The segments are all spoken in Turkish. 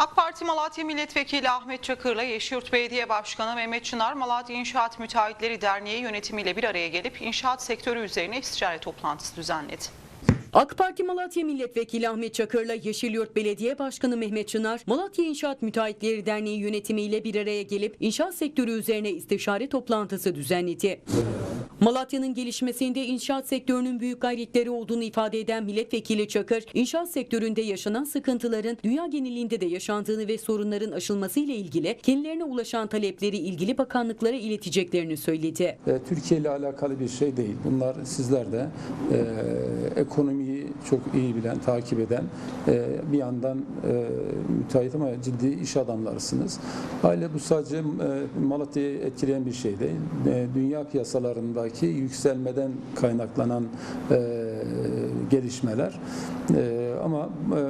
AK Parti Malatya Milletvekili Ahmet Çakır'la Yeşilyurt Belediye Başkanı Mehmet Çınar, Malatya İnşaat Müteahhitleri Derneği yönetimiyle bir araya gelip inşaat sektörü üzerine istişare toplantısı düzenledi. AK Parti Malatya Milletvekili Ahmet Çakır'la Yeşilyurt Belediye Başkanı Mehmet Çınar, Malatya İnşaat Müteahhitleri Derneği yönetimiyle bir araya gelip inşaat sektörü üzerine istişare toplantısı düzenledi. Malatya'nın gelişmesinde inşaat sektörünün büyük gayretleri olduğunu ifade eden milletvekili Çakır, inşaat sektöründe yaşanan sıkıntıların dünya genelinde de yaşandığını ve sorunların aşılması ile ilgili kendilerine ulaşan talepleri ilgili bakanlıklara ileteceklerini söyledi. E, Türkiye ile alakalı bir şey değil. Bunlar sizler de e, çok iyi bilen, takip eden e, bir yandan e, müteahhit ama ciddi iş adamlarısınız. Aile bu sadece e, Malatya'yı etkileyen bir şey değil. Dünya piyasalarındaki yükselmeden kaynaklanan gelişmeler. E, ama e,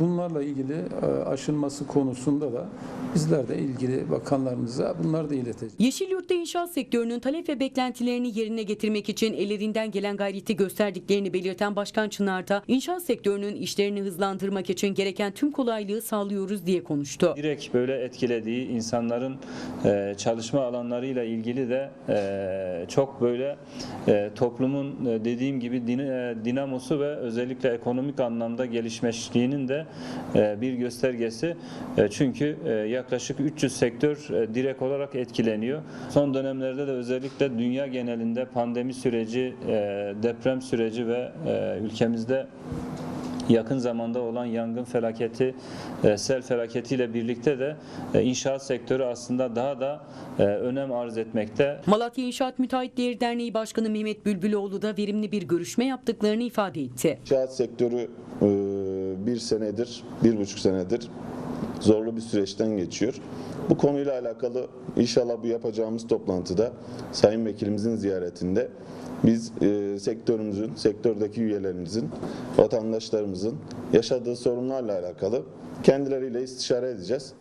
bunlarla ilgili e, aşılması konusunda da bizler de ilgili bakanlarımıza bunları da ileteceğiz. Yeşilyurt'ta inşaat sektörünün talep ve beklentilerini yerine getirmek için ellerinden gelen gayreti gösterdiklerini belirten Başkan Çınar da inşaat sektörünün işlerini hızlandırmak için gereken tüm kolaylığı sağlıyoruz diye konuştu. direkt böyle etkilediği insanların e, çalışma alanlarıyla ilgili de e, çok böyle e, toplumun dediğim gibi din- e, dinamosu ve özellikle ekonomik anlamda gelişmişliğinin de e, bir göstergesi. E, çünkü e, yaklaşık 300 sektör direkt olarak etkileniyor. Son dönemlerde de özellikle dünya genelinde pandemi süreci, deprem süreci ve ülkemizde yakın zamanda olan yangın felaketi, e, sel felaketiyle birlikte de e, inşaat sektörü aslında daha da e, önem arz etmekte. Malatya İnşaat Müteahhitleri Derneği Başkanı Mehmet Bülbüloğlu da verimli bir görüşme yaptıklarını ifade etti. İnşaat sektörü bir senedir, bir buçuk senedir zorlu bir süreçten geçiyor. Bu konuyla alakalı inşallah bu yapacağımız toplantıda Sayın Vekilimizin ziyaretinde biz e, sektörümüzün, sektördeki üyelerimizin, vatandaşlarımızın yaşadığı sorunlarla alakalı kendileriyle istişare edeceğiz.